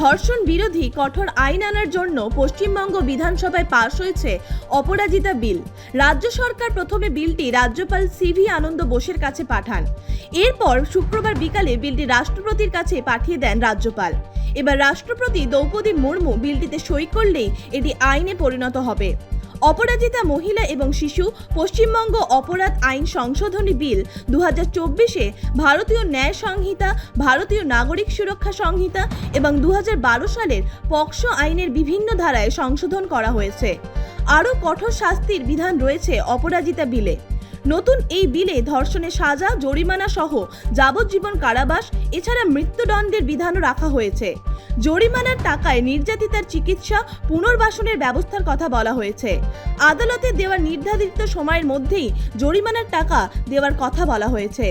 ধর্ষণ বিরোধী কঠোর আইন আনার জন্য পশ্চিমবঙ্গ বিধানসভায় পাশ হয়েছে অপরাজিতা বিল। রাজ্য সরকার প্রথমে বিলটি রাজ্যপাল সিভি আনন্দ বোসের কাছে পাঠান। এরপর শুক্রবার বিকালে বিলটি রাষ্ট্রপতির কাছে পাঠিয়ে দেন রাজ্যপাল। এবার রাষ্ট্রপতি দ্রৌপদী মুর্মু বিলটিতে সই করলেই এটি আইনে পরিণত হবে। অপরাজিতা মহিলা এবং শিশু, পশ্চিমবঙ্গ অপরাধ আইন সংশোধনী বিল দু হাজার চব্বিশে ভারতীয় ন্যায় সংহিতা, ভারতীয় নাগরিক সুরক্ষা সংহিতা এবং দু হাজার বারো সালের পক্সো আইনের বিভিন্ন ধারায় সংশোধন করা হয়েছে। আরও কঠোর শাস্তির বিধান রয়েছে অপরাজিতা বিলে। নতুন এই বিলে ধর্ষণের সাজা, জরিমানা সহ যাবজ্জীবন কারাবাস, এছাড়া মৃত্যুদণ্ডের বিধানও রাখা হয়েছে। জরিমানার টাকায় নির্যাতিতার চিকিৎসা, পুনর্বাসনের ব্যবস্থার কথা বলা হয়েছে। আদালতে দেওয়া নির্ধারিত সময়ের মধ্যেই জরিমানার টাকা দেওয়ার কথা বলা হয়েছে।